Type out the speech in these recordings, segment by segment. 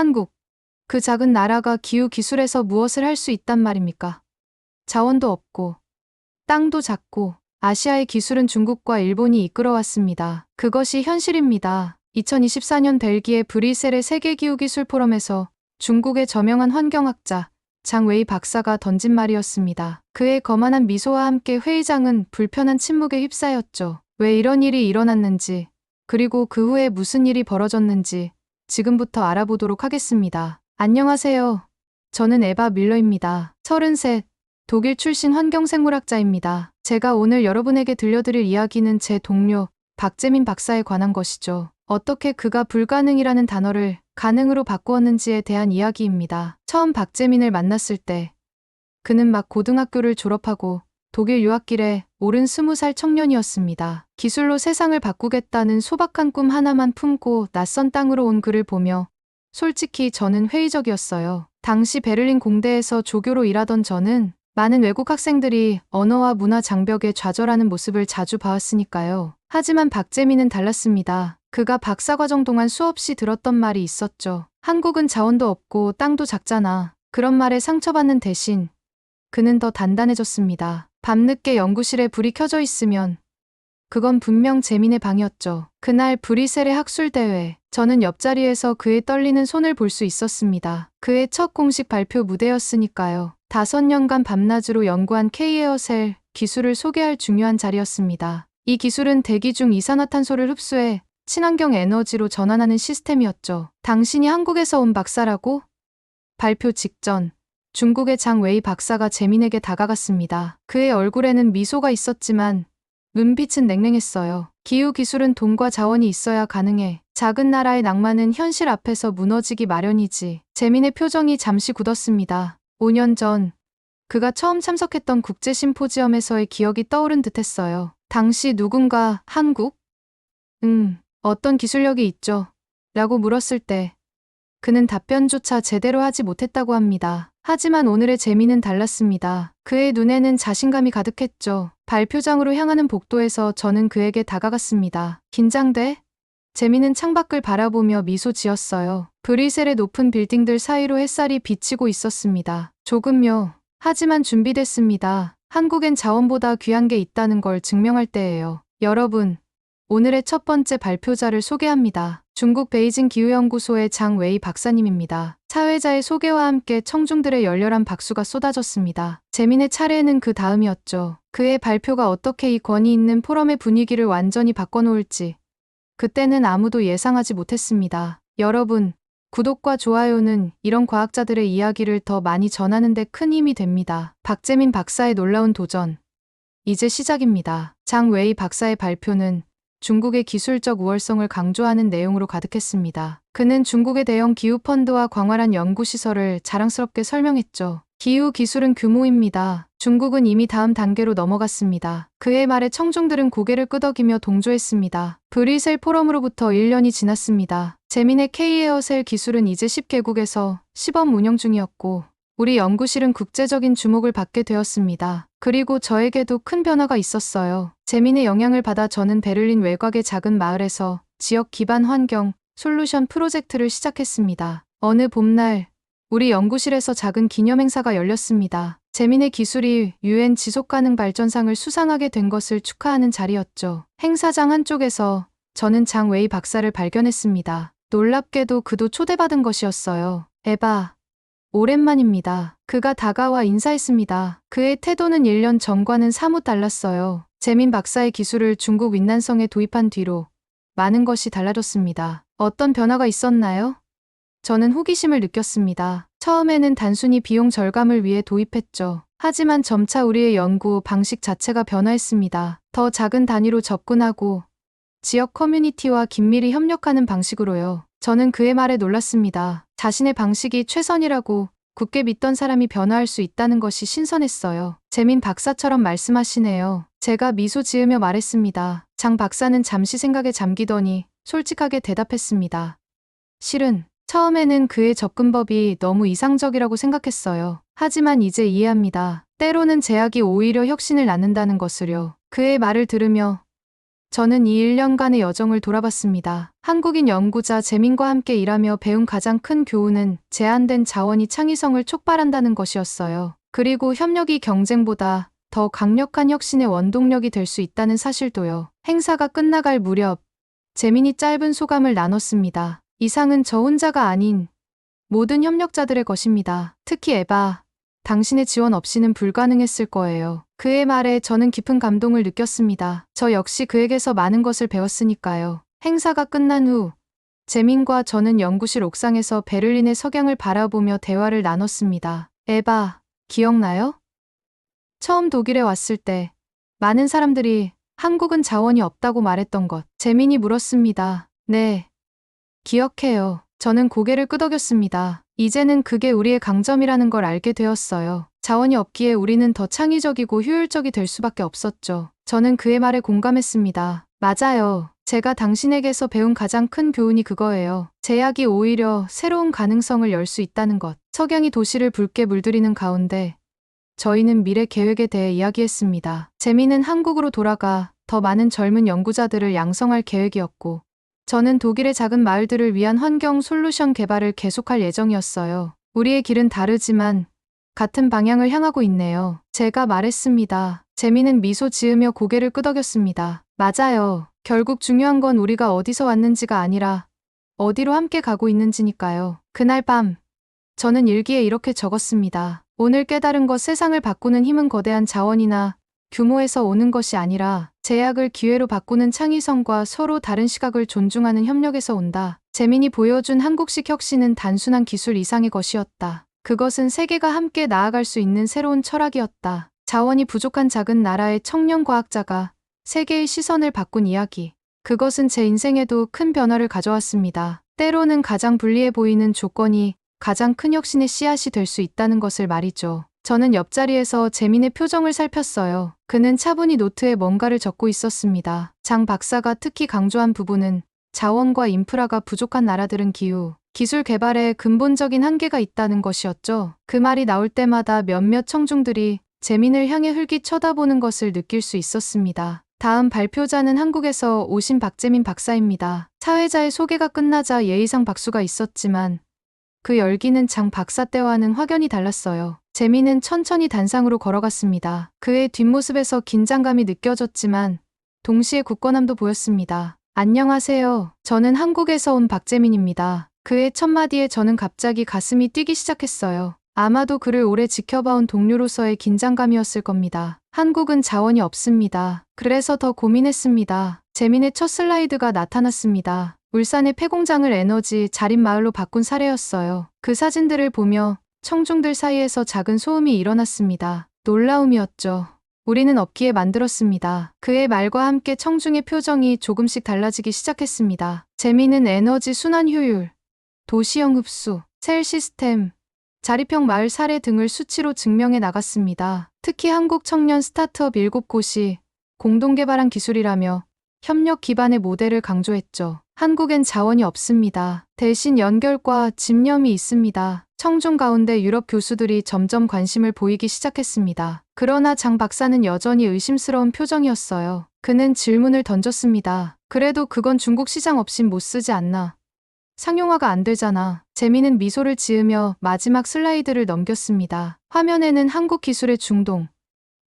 한국. 그 작은 나라가 기후 기술에서 무엇을 할 수 있단 말입니까? 자원도 없고, 땅도 작고, 아시아의 기술은 중국과 일본이 이끌어왔습니다. 그것이 현실입니다. 2024년 벨기에 브뤼셀의 세계기후기술 포럼에서 중국의 저명한 환경학자 장웨이 박사가 던진 말이었습니다. 그의 거만한 미소와 함께 회의장은 불편한 침묵에 휩싸였죠. 왜 이런 일이 일어났는지, 그리고 그 후에 무슨 일이 벌어졌는지 지금부터 알아보도록 하겠습니다. 안녕하세요. 저는 에바 밀러입니다. 33, 독일 출신 환경생물학자입니다. 제가 오늘 여러분에게 들려드릴 이야기는 제 동료 박재민 박사에 관한 것이죠. 어떻게 그가 불가능이라는 단어를 가능으로 바꾸었는지에 대한 이야기입니다. 처음 박재민을 만났을 때 그는 막 고등학교를 졸업하고 독일 유학길에 오른 스무 살 청년이었습니다. 기술로 세상을 바꾸겠다는 소박한 꿈 하나만 품고 낯선 땅으로 온 그를 보며 솔직히 저는 회의적이었어요. 당시 베를린 공대에서 조교로 일하던 저는 많은 외국 학생들이 언어와 문화 장벽에 좌절하는 모습을 자주 봐왔으니까요. 하지만 박재민은 달랐습니다. 그가 박사과정 동안 수없이 들었던 말이 있었죠. 한국은 자원도 없고 땅도 작잖아. 그런 말에 상처받는 대신 그는 더 단단해졌습니다. 밤늦게 연구실에 불이 켜져 있으면 그건 분명 재민의 방이었죠. 그날 브뤼셀의 학술대회. 저는 옆자리에서 그의 떨리는 손을 볼 수 있었습니다. 그의 첫 공식 발표 무대였으니까요. 다섯 년간 밤낮으로 연구한 K-에어셀 기술을 소개할 중요한 자리였습니다. 이 기술은 대기 중 이산화탄소를 흡수해 친환경 에너지로 전환하는 시스템이었죠. 당신이 한국에서 온 박사라고? 발표 직전 중국의 장 웨이 박사가 재민에게 다가갔습니다. 그의 얼굴에는 미소가 있었지만 눈빛은 냉랭했어요. 기후 기술은 돈과 자원이 있어야 가능해. 작은 나라의 낭만은 현실 앞에서 무너지기 마련이지. 재민의 표정이 잠시 굳었습니다. 5년 전 그가 처음 참석했던 국제 심포지엄에서의 기억이 떠오른 듯했어요. 당시 누군가 한국? 음, 어떤 기술력이 있죠? 라고 물었을 때 그는 답변조차 제대로 하지 못했다고 합니다. 하지만 오늘의 재미는 달랐습니다. 그의 눈에는 자신감이 가득했죠. 발표장으로 향하는 복도에서 저는 그에게 다가갔습니다. 긴장돼? 재미는 창밖을 바라보며 미소 지었어요. 브뤼셀의 높은 빌딩들 사이로 햇살이 비치고 있었습니다. 조금요. 하지만 준비됐습니다. 한국엔 자원보다 귀한 게 있다는 걸 증명할 때예요. 여러분, 오늘의 첫 번째 발표자를 소개합니다. 중국 베이징 기후연구소의 장 웨이 박사님입니다. 사회자의 소개와 함께 청중들의 열렬한 박수가 쏟아졌습니다. 재민의 차례는 그 다음이었죠. 그의 발표가 어떻게 이 권위 있는 포럼의 분위기를 완전히 바꿔놓을지. 그때는 아무도 예상하지 못했습니다. 여러분, 구독과 좋아요는 이런 과학자들의 이야기를 더 많이 전하는 데 큰 힘이 됩니다. 박재민 박사의 놀라운 도전. 이제 시작입니다. 장 웨이 박사의 발표는 중국의 기술적 우월성을 강조하는 내용으로 가득했습니다. 그는 중국의 대형 기후펀드와 광활한 연구시설을 자랑스럽게 설명했죠. 기후 기술은 규모입니다. 중국은 이미 다음 단계로 넘어갔습니다. 그의 말에 청중들은 고개를 끄덕이며 동조했습니다. 브뤼셀 포럼으로부터 1년이 지났습니다. 재민의 K-에어셀 기술은 이제 10개국에서 시범 운영 중이었고 우리 연구실은 국제적인 주목을 받게 되었습니다. 그리고 저에게도 큰 변화가 있었어요. 재민의 영향을 받아 저는 베를린 외곽의 작은 마을에서 지역 기반 환경 솔루션 프로젝트를 시작했습니다. 어느 봄날 우리 연구실에서 작은 기념 행사가 열렸습니다. 재민의 기술이 유엔 지속 가능 발전상을 수상하게 된 것을 축하하는 자리였죠. 행사장 한쪽에서 저는 장 웨이 박사를 발견했습니다. 놀랍게도 그도 초대받은 것이었어요. 에바, 오랜만입니다. 그가 다가와 인사했습니다. 그의 태도는 1년 전과는 사뭇 달랐어요. 재민 박사의 기술을 중국 윈난성에 도입한 뒤로 많은 것이 달라졌습니다. 어떤 변화가 있었나요? 저는 호기심을 느꼈습니다. 처음에는 단순히 비용 절감을 위해 도입했죠. 하지만 점차 우리의 연구 방식 자체가 변화했습니다. 더 작은 단위로 접근하고 지역 커뮤니티와 긴밀히 협력하는 방식으로요. 저는 그의 말에 놀랐습니다. 자신의 방식이 최선이라고 굳게 믿던 사람이 변화할 수 있다는 것이 신선했어요. 재민 박사처럼 말씀하시네요. 제가 미소 지으며 말했습니다. 장 박사는 잠시 생각에 잠기더니 솔직하게 대답했습니다. 실은 처음에는 그의 접근법이 너무 이상적이라고 생각했어요. 하지만 이제 이해합니다. 때로는 제약이 오히려 혁신을 낳는다는 것을요. 그의 말을 들으며 저는 이 1년간의 여정을 돌아봤습니다. 한국인 연구자 재민과 함께 일하며 배운 가장 큰 교훈은 제한된 자원이 창의성을 촉발한다는 것이었어요. 그리고 협력이 경쟁보다 더 강력한 혁신의 원동력이 될 수 있다는 사실도요. 행사가 끝나갈 무렵 재민이 짧은 소감을 나눴습니다. 이상은 저 혼자가 아닌 모든 협력자들의 것입니다. 특히 에바. 당신의 지원 없이는 불가능했을 거예요. 그의 말에 저는 깊은 감동을 느꼈습니다. 저 역시 그에게서 많은 것을 배웠으니까요. 행사가 끝난 후 재민과 저는 연구실 옥상에서 베를린의 석양을 바라보며 대화를 나눴습니다. 에바, 기억나요? 처음 독일에 왔을 때 많은 사람들이 한국은 자원이 없다고 말했던 것. 재민이 물었습니다. 네. 기억해요. 저는 고개를 끄덕였습니다. 이제는 그게 우리의 강점이라는 걸 알게 되었어요. 자원이 없기에 우리는 더 창의적이고 효율적이 될 수밖에 없었죠. 저는 그의 말에 공감했습니다. 맞아요. 제가 당신에게서 배운 가장 큰 교훈이 그거예요. 제약이 오히려 새로운 가능성을 열 수 있다는 것. 석양이 도시를 붉게 물들이는 가운데 저희는 미래 계획에 대해 이야기했습니다. 재미는 한국으로 돌아가 더 많은 젊은 연구자들을 양성할 계획이었고 저는 독일의 작은 마을들을 위한 환경 솔루션 개발을 계속할 예정이었어요. 우리의 길은 다르지만 같은 방향을 향하고 있네요. 제가 말했습니다. 재미는 미소 지으며 고개를 끄덕였습니다. 맞아요. 결국 중요한 건 우리가 어디서 왔는지가 아니라 어디로 함께 가고 있는지니까요. 그날 밤 저는 일기에 이렇게 적었습니다. 오늘 깨달은 것 세상을 바꾸는 힘은 거대한 자원이나 규모에서 오는 것이 아니라 제약을 기회로 바꾸는 창의성과 서로 다른 시각을 존중하는 협력에서 온다. 재민이 보여준 한국식 혁신은 단순한 기술 이상의 것이었다. 그것은 세계가 함께 나아갈 수 있는 새로운 철학이었다. 자원이 부족한 작은 나라의 청년 과학자가 세계의 시선을 바꾼 이야기. 그것은 제 인생에도 큰 변화를 가져왔습니다. 때로는 가장 불리해 보이는 조건이 가장 큰 혁신의 씨앗이 될 수 있다는 것을 말이죠. 저는 옆자리에서 재민의 표정을 살폈어요. 그는 차분히 노트에 뭔가를 적고 있었습니다. 장 박사가 특히 강조한 부분은 자원과 인프라가 부족한 나라들은 기후, 기술 개발에 근본적인 한계가 있다는 것이었죠. 그 말이 나올 때마다 몇몇 청중들이 재민을 향해 흘기 쳐다보는 것을 느낄 수 있었습니다. 다음 발표자는 한국에서 오신 박재민 박사입니다. 사회자의 소개가 끝나자 예의상 박수가 있었지만 그 열기는 장 박사 때와는 확연히 달랐어요. 재민은 천천히 단상으로 걸어갔습니다. 그의 뒷모습에서 긴장감이 느껴졌지만 동시에 굳건함도 보였습니다. 안녕하세요. 저는 한국에서 온 박재민입니다. 그의 첫마디에 저는 갑자기 가슴이 뛰기 시작했어요. 아마도 그를 오래 지켜봐온 동료로서의 긴장감이었을 겁니다. 한국은 자원이 없습니다. 그래서 더 고민했습니다. 재민의 첫 슬라이드가 나타났습니다. 울산의 폐공장을 에너지 자립 마을로 바꾼 사례였어요. 그 사진들을 보며 청중들 사이에서 작은 소음이 일어났습니다. 놀라움이었죠. 우리는 없기에 만들었습니다. 그의 말과 함께 청중의 표정이 조금씩 달라지기 시작했습니다. 재미는 에너지 순환 효율, 도시형 흡수, 셀 시스템, 자립형 마을 사례 등을 수치로 증명해 나갔습니다. 특히 한국 청년 스타트업 7곳이 공동 개발한 기술이라며 협력 기반의 모델을 강조했죠. 한국엔 자원이 없습니다. 대신 연결과 집념이 있습니다. 청중 가운데 유럽 교수들이 점점 관심을 보이기 시작했습니다. 그러나 장 박사는 여전히 의심스러운 표정이었어요. 그는 질문을 던졌습니다. 그래도 그건 중국 시장 없인 못 쓰지 않나. 상용화가 안 되잖아. 재미는 미소를 지으며 마지막 슬라이드를 넘겼습니다. 화면에는 한국 기술의 중동,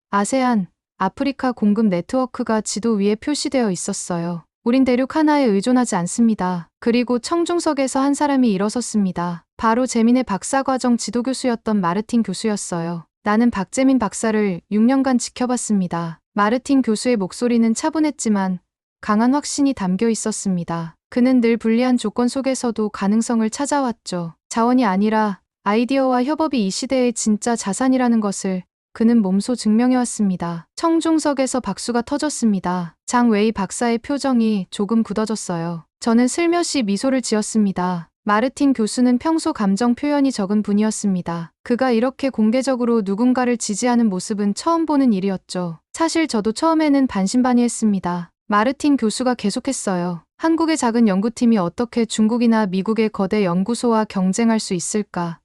아세안, 아프리카 공급 네트워크가 지도 위에 표시되어 있었어요. 우린 대륙 하나에 의존하지 않습니다. 그리고 청중석에서 한 사람이 일어섰습니다. 바로 재민의 박사과정 지도교수였던 마르틴 교수였어요. 나는 박재민 박사를 6년간 지켜봤습니다. 마르틴 교수의 목소리는 차분했지만 강한 확신이 담겨 있었습니다. 그는 늘 불리한 조건 속에서도 가능성을 찾아왔죠. 자원이 아니라 아이디어와 협업이 이 시대의 진짜 자산이라는 것을 그는 몸소 증명해왔습니다. 청중석에서 박수가 터졌습니다. 장 웨이 박사의 표정이 조금 굳어졌어요. 저는 슬며시 미소를 지었습니다. 마르틴 교수는 평소 감정 표현이 적은 분이었습니다. 그가 이렇게 공개적으로 누군가를 지지하는 모습은 처음 보는 일이었죠. 사실 저도 처음에는 반신반의했습니다. 마르틴 교수가 계속했어요. 한국의 작은 연구팀이 어떻게 중국이나 미국의 거대 연구소와 경쟁할 수 있을까?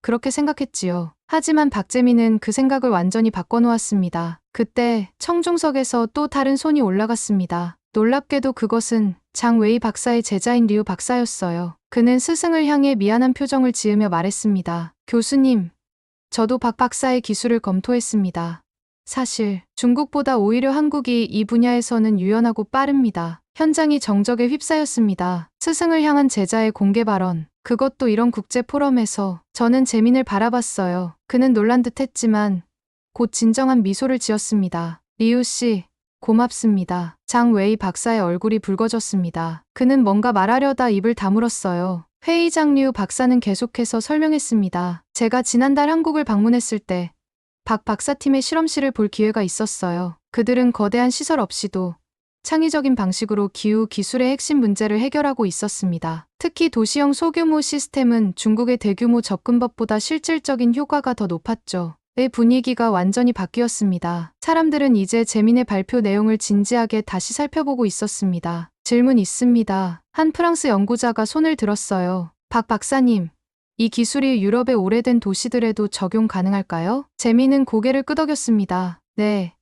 그렇게 생각했지요. 하지만 박재민은 그 생각을 완전히 바꿔놓았습니다. 그때 청중석에서 또 다른 손이 올라갔습니다. 놀랍게도 그것은 장 웨이 박사의 제자인 리우 박사였어요. 그는 스승을 향해 미안한 표정을 지으며 말했습니다. 교수님, 저도 박 박사의 기술을 검토했습니다. 사실 중국보다 오히려 한국이 이 분야에서는 유연하고 빠릅니다. 현장이 정적에 휩싸였습니다. 스승을 향한 제자의 공개 발언. 그것도 이런 국제 포럼에서 저는 재민을 바라봤어요. 그는 놀란 듯 했지만 곧 진정한 미소를 지었습니다. 리우 씨, 고맙습니다. 장 웨이 박사의 얼굴이 붉어졌습니다. 그는 뭔가 말하려다 입을 다물었어요. 회의장 리우 박사는 계속해서 설명했습니다. 제가 지난달 한국을 방문했을 때 박 박사팀의 실험실을 볼 기회가 있었어요. 그들은 거대한 시설 없이도 창의적인 방식으로 기후 기술의 핵심 문제를 해결하고 있었습니다. 특히 도시형 소규모 시스템은 중국의 대규모 접근법보다 실질적인 효과가 더 높았죠. 의 분위기가 완전히 바뀌었습니다. 사람들은 이제 재민의 발표 내용을 진지하게 다시 살펴보고 있었습니다. 질문 있습니다. 한 프랑스 연구자가 손을 들었어요. 박 박사님, 이 기술이 유럽의 오래된 도시들에도 적용 가능할까요? 재민은 고개를 끄덕였습니다. 네.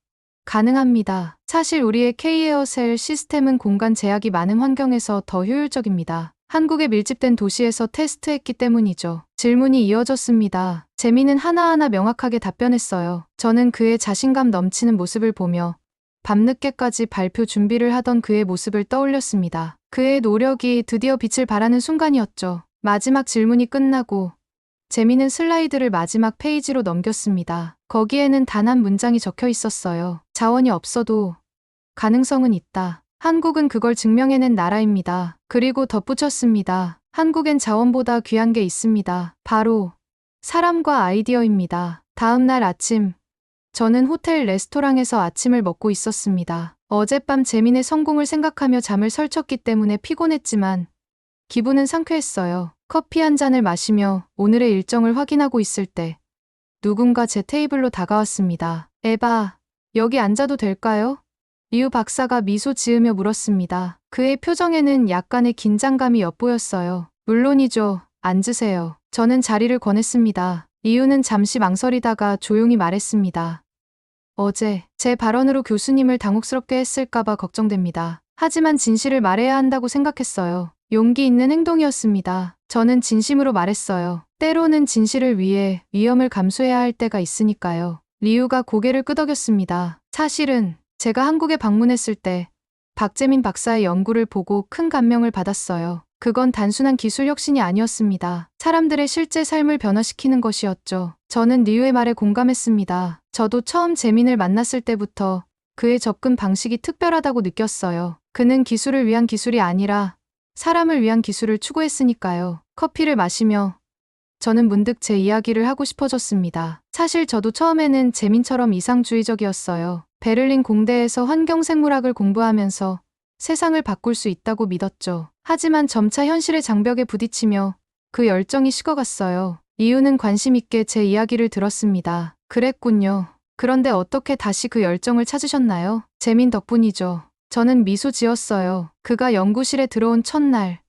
가능합니다. 사실 우리의 K-에어셀 시스템은 공간 제약이 많은 환경에서 더 효율적입니다. 한국의 밀집된 도시에서 테스트했기 때문이죠. 질문이 이어졌습니다. 재민은 하나하나 명확하게 답변했어요. 저는 그의 자신감 넘치는 모습을 보며 밤늦게까지 발표 준비를 하던 그의 모습을 떠올렸습니다. 그의 노력이 드디어 빛을 발하는 순간이었죠. 마지막 질문이 끝나고 재민은 슬라이드를 마지막 페이지로 넘겼습니다. 거기에는 단 한 문장이 적혀 있었어요. 자원이 없어도 가능성은 있다. 한국은 그걸 증명해낸 나라입니다. 그리고 덧붙였습니다. 한국엔 자원보다 귀한 게 있습니다. 바로 사람과 아이디어입니다. 다음 날 아침, 저는 호텔 레스토랑에서 아침을 먹고 있었습니다. 어젯밤 재민의 성공을 생각하며 잠을 설쳤기 때문에 피곤했지만 기분은 상쾌했어요. 커피 한 잔을 마시며 오늘의 일정을 확인하고 있을 때 누군가 제 테이블로 다가왔습니다. 에바, 여기 앉아도 될까요? 리우 박사가 미소 지으며 물었습니다. 그의 표정에는 약간의 긴장감이 엿보였어요. 물론이죠. 앉으세요. 저는 자리를 권했습니다. 리우는 잠시 망설이다가 조용히 말했습니다. 어제 제 발언으로 교수님을 당혹스럽게 했을까봐 걱정됩니다. 하지만 진실을 말해야 한다고 생각했어요. 용기 있는 행동이었습니다. 저는 진심으로 말했어요. 때로는 진실을 위해 위험을 감수해야 할 때가 있으니까요. 리우가 고개를 끄덕였습니다. 사실은 제가 한국에 방문했을 때 박재민 박사의 연구를 보고 큰 감명을 받았어요. 그건 단순한 기술 혁신이 아니었습니다. 사람들의 실제 삶을 변화시키는 것이었죠. 저는 리우의 말에 공감했습니다. 저도 처음 재민을 만났을 때부터 그의 접근 방식이 특별하다고 느꼈어요. 그는 기술을 위한 기술이 아니라 사람을 위한 기술을 추구했으니까요. 커피를 마시며 저는 문득 제 이야기를 하고 싶어졌습니다. 사실 저도 처음에는 재민처럼 이상주의적이었어요. 베를린 공대에서 환경생물학을 공부하면서 세상을 바꿀 수 있다고 믿었죠. 하지만 점차 현실의 장벽에 부딪히며 그 열정이 식어갔어요. 이유는 관심 있게 제 이야기를 들었습니다. 그랬군요. 그런데 어떻게 다시 그 열정을 찾으셨나요? 재민 덕분이죠. 저는 미소 지었어요. 그가 연구실에 들어온 첫날.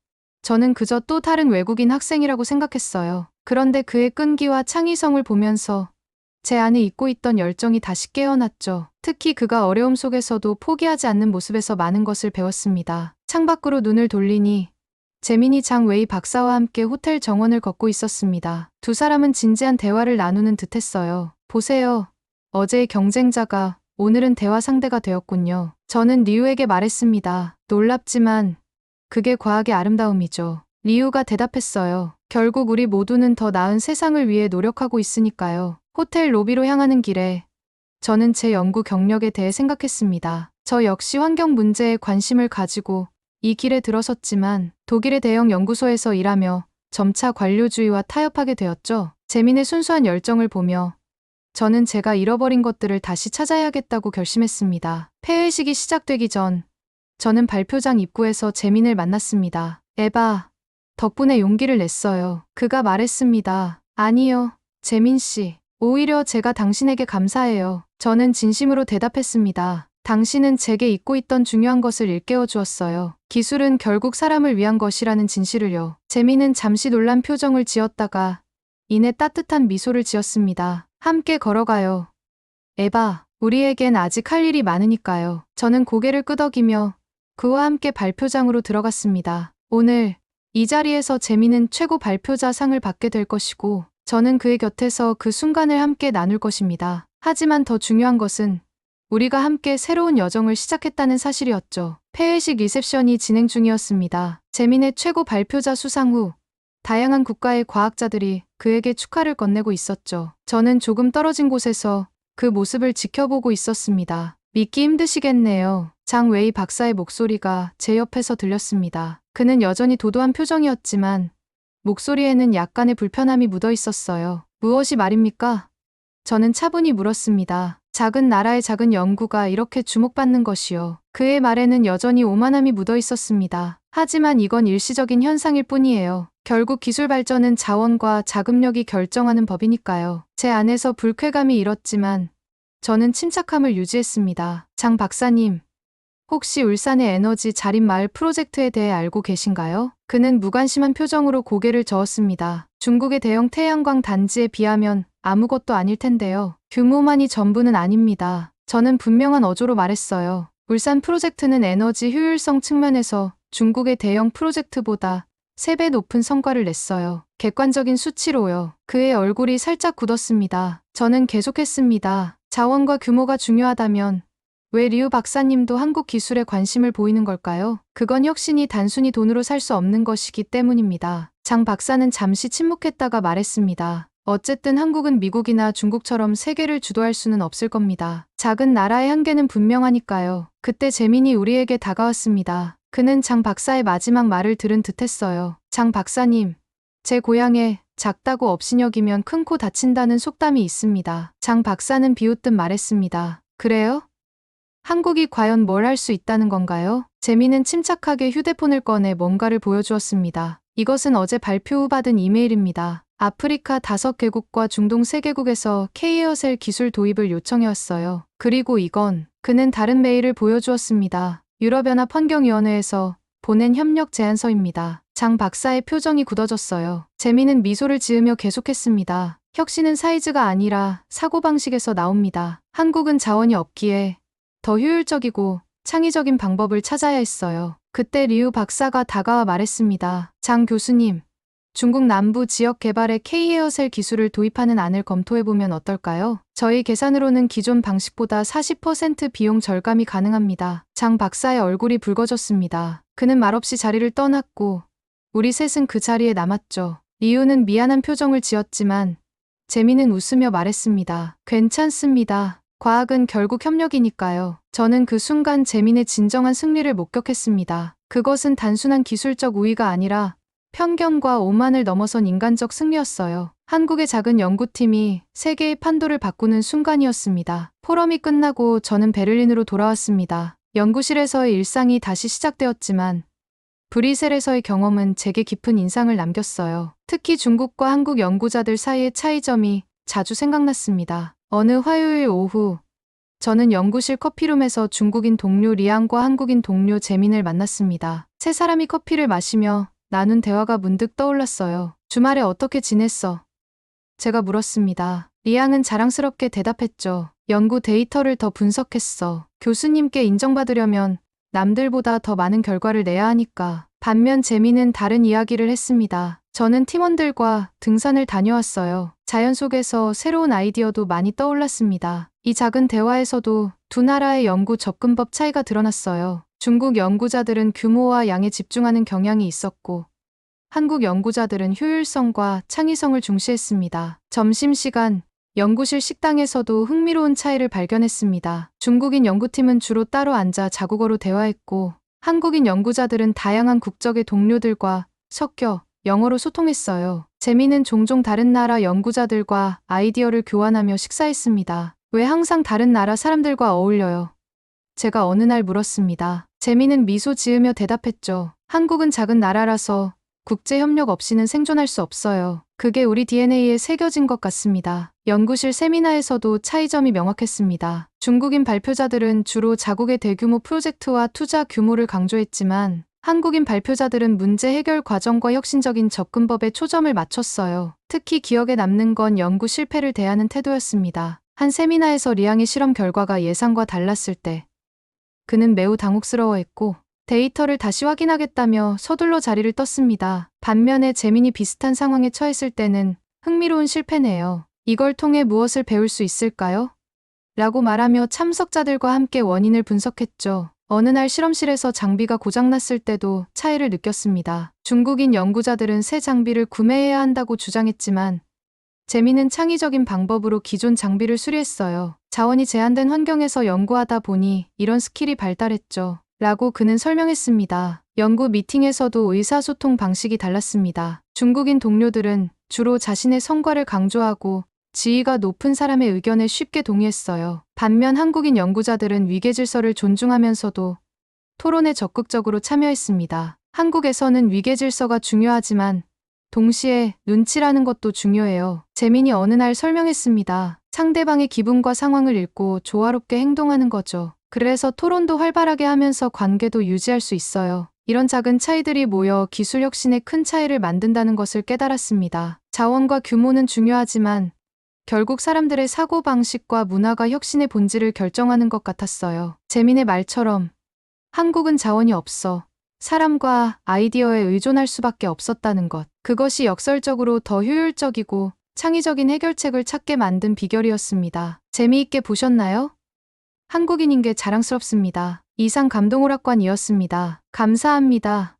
저는 그저 또 다른 외국인 학생이라고 생각했어요. 그런데 그의 끈기와 창의성을 보면서 제 안에 잊고 있던 열정이 다시 깨어났죠. 특히 그가 어려움 속에서도 포기하지 않는 모습에서 많은 것을 배웠습니다. 창밖으로 눈을 돌리니 재민이 장 웨이 박사와 함께 호텔 정원을 걷고 있었습니다. 두 사람은 진지한 대화를 나누는 듯 했어요. 보세요. 어제의 경쟁자가 오늘은 대화 상대가 되었군요. 저는 리우에게 말했습니다. 놀랍지만 그게 과학의 아름다움이죠. 리우가 대답했어요. 결국 우리 모두는 더 나은 세상을 위해 노력하고 있으니까요. 호텔 로비로 향하는 길에 저는 제 연구 경력에 대해 생각했습니다. 저 역시 환경 문제에 관심을 가지고 이 길에 들어섰지만 독일의 대형 연구소에서 일하며 점차 관료주의와 타협하게 되었죠. 재민의 순수한 열정을 보며 저는 제가 잃어버린 것들을 다시 찾아야겠다고 결심했습니다. 폐회식이 시작되기 전 저는 발표장 입구에서 재민을 만났습니다. 에바, 덕분에 용기를 냈어요. 그가 말했습니다. 아니요, 재민 씨. 오히려 제가 당신에게 감사해요. 저는 진심으로 대답했습니다. 당신은 제게 잊고 있던 중요한 것을 일깨워 주었어요. 기술은 결국 사람을 위한 것이라는 진실을요. 재민은 잠시 놀란 표정을 지었다가 이내 따뜻한 미소를 지었습니다. 함께 걸어가요. 에바, 우리에겐 아직 할 일이 많으니까요. 저는 고개를 끄덕이며 그와 함께 발표장으로 들어갔습니다. 오늘 이 자리에서 재미는 최고 발표자 상을 받게 될 것이고 저는 그의 곁에서 그 순간을 함께 나눌 것입니다. 하지만 더 중요한 것은 우리가 함께 새로운 여정을 시작했다는 사실이었죠. 폐회식 리셉션이 진행 중이었습니다. 재민의 최고 발표자 수상 후 다양한 국가의 과학자들이 그에게 축하를 건네고 있었죠. 저는 조금 떨어진 곳에서 그 모습을 지켜보고 있었습니다. 믿기 힘드시겠네요. 장 웨이 박사의 목소리가 제 옆에서 들렸습니다. 그는 여전히 도도한 표정이었지만 목소리에는 약간의 불편함이 묻어 있었어요. 무엇이 말입니까? 저는 차분히 물었습니다. 작은 나라의 작은 연구가 이렇게 주목받는 것이요. 그의 말에는 여전히 오만함이 묻어 있었습니다. 하지만 이건 일시적인 현상일 뿐이에요. 결국 기술 발전은 자원과 자금력이 결정하는 법이니까요. 제 안에서 불쾌감이 일었지만 저는 침착함을 유지했습니다. 장 박사님, 혹시 울산의 에너지 자립 마을 프로젝트에 대해 알고 계신가요? 그는 무관심한 표정으로 고개를 저었습니다. 중국의 대형 태양광 단지에 비하면 아무것도 아닐 텐데요. 규모만이 전부는 아닙니다. 저는 분명한 어조로 말했어요. 울산 프로젝트는 에너지 효율성 측면에서 중국의 대형 프로젝트보다 3배 높은 성과를 냈어요. 객관적인 수치로요. 그의 얼굴이 살짝 굳었습니다. 저는 계속했습니다. 자원과 규모가 중요하다면 왜 리우 박사님도 한국 기술에 관심을 보이는 걸까요? 그건 혁신이 단순히 돈으로 살 수 없는 것이기 때문입니다. 장 박사는 잠시 침묵했다가 말했습니다. 어쨌든 한국은 미국이나 중국처럼 세계를 주도할 수는 없을 겁니다. 작은 나라의 한계는 분명하니까요. 그때 재민이 우리에게 다가왔습니다. 그는 장 박사의 마지막 말을 들은 듯 했어요. 장 박사님, 제 고향에 작다고 업신여기면 큰 코 다친다는 속담이 있습니다. 장 박사는 비웃듯 말했습니다. 그래요? 한국이 과연 뭘 할 수 있다는 건가요? 재미는 침착하게 휴대폰을 꺼내 뭔가를 보여주었습니다. 이것은 어제 발표 후 받은 이메일입니다. 아프리카 다섯 개국과 중동 세 개국에서 K에어셀 기술 도입을 요청해왔어요. 그리고 이건 그는 다른 메일을 보여주었습니다. 유럽연합 환경위원회에서 보낸 협력 제안서입니다. 장 박사의 표정이 굳어졌어요. 재미는 미소를 지으며 계속했습니다. 혁신은 사이즈가 아니라 사고방식에서 나옵니다. 한국은 자원이 없기에 더 효율적이고 창의적인 방법을 찾아야 했어요. 그때 리우 박사가 다가와 말했습니다. 장 교수님, 중국 남부 지역 개발에 K에어셀 기술을 도입하는 안을 검토해보면 어떨까요? 저희 계산으로는 기존 방식보다 40% 비용 절감이 가능합니다. 장 박사의 얼굴이 붉어졌습니다. 그는 말없이 자리를 떠났고, 우리 셋은 그 자리에 남았죠. 리우는 미안한 표정을 지었지만, 재미는 웃으며 말했습니다. 괜찮습니다. 과학은 결국 협력이니까요. 저는 그 순간 재민의 진정한 승리를 목격했습니다. 그것은 단순한 기술적 우위가 아니라 편견과 오만을 넘어선 인간적 승리였어요. 한국의 작은 연구팀이 세계의 판도를 바꾸는 순간이었습니다. 포럼이 끝나고 저는 베를린으로 돌아왔습니다. 연구실에서의 일상이 다시 시작되었지만 브리셀에서의 경험은 제게 깊은 인상을 남겼어요. 특히 중국과 한국 연구자들 사이의 차이점이 자주 생각났습니다. 어느 화요일 오후 저는 연구실 커피룸에서 중국인 동료 리안과 한국인 동료 재민을 만났습니다. 세 사람이 커피를 마시며 나눈 대화가 문득 떠올랐어요. 주말에 어떻게 지냈어? 제가 물었습니다. 리앙은 자랑스럽게 대답했죠. 연구 데이터를 더 분석했어. 교수님께 인정받으려면 남들보다 더 많은 결과를 내야 하니까. 반면 재미는 다른 이야기를 했습니다. 저는 팀원들과 등산을 다녀왔어요. 자연 속에서 새로운 아이디어도 많이 떠올랐습니다. 이 작은 대화에서도 두 나라의 연구 접근법 차이가 드러났어요. 중국 연구자들은 규모와 양에 집중하는 경향이 있었고, 한국 연구자들은 효율성과 창의성을 중시했습니다. 점심시간, 연구실 식당에서도 흥미로운 차이를 발견했습니다. 중국인 연구팀은 주로 따로 앉아 자국어로 대화했고, 한국인 연구자들은 다양한 국적의 동료들과 섞여 영어로 소통했어요. 재미는 종종 다른 나라 연구자들과 아이디어를 교환하며 식사했습니다. 왜 항상 다른 나라 사람들과 어울려요? 제가 어느 날 물었습니다. 재미는 미소 지으며 대답했죠. 한국은 작은 나라라서 국제 협력 없이는 생존할 수 없어요. 그게 우리 DNA에 새겨진 것 같습니다. 연구실 세미나에서도 차이점이 명확했습니다. 중국인 발표자들은 주로 자국의 대규모 프로젝트와 투자 규모를 강조했지만 한국인 발표자들은 문제 해결 과정과 혁신적인 접근법에 초점을 맞췄어요. 특히 기억에 남는 건 연구 실패를 대하는 태도였습니다. 한 세미나에서 리앙의 실험 결과가 예상과 달랐을 때 그는 매우 당혹스러워했고 데이터를 다시 확인하겠다며 서둘러 자리를 떴습니다. 반면에 재민이 비슷한 상황에 처했을 때는 흥미로운 실패네요. 이걸 통해 무엇을 배울 수 있을까요? 라고 말하며 참석자들과 함께 원인을 분석했죠. 어느 날 실험실에서 장비가 고장났을 때도 차이를 느꼈습니다. 중국인 연구자들은 새 장비를 구매해야 한다고 주장했지만 재미는 창의적인 방법으로 기존 장비를 수리했어요. 자원이 제한된 환경에서 연구하다 보니 이런 스킬이 발달했죠. 라고 그는 설명했습니다. 연구 미팅에서도 의사소통 방식이 달랐습니다. 중국인 동료들은 주로 자신의 성과를 강조하고 지위가 높은 사람의 의견에 쉽게 동의했어요. 반면 한국인 연구자들은 위계 질서를 존중하면서도 토론에 적극적으로 참여했습니다. 한국에서는 위계 질서가 중요하지만 동시에 눈치라는 것도 중요해요. 재민이 어느 날 설명했습니다. 상대방의 기분과 상황을 읽고 조화롭게 행동하는 거죠. 그래서 토론도 활발하게 하면서 관계도 유지할 수 있어요. 이런 작은 차이들이 모여 기술 혁신에 큰 차이를 만든다는 것을 깨달았습니다. 자원과 규모는 중요하지만 결국 사람들의 사고방식과 문화가 혁신의 본질을 결정하는 것 같았어요. 재민의 말처럼 한국은 자원이 없어 사람과 아이디어에 의존할 수밖에 없었다는 것. 그것이 역설적으로 더 효율적이고 창의적인 해결책을 찾게 만든 비결이었습니다. 재미있게 보셨나요? 한국인인 게 자랑스럽습니다. 이상 감동오락관이었습니다. 감사합니다.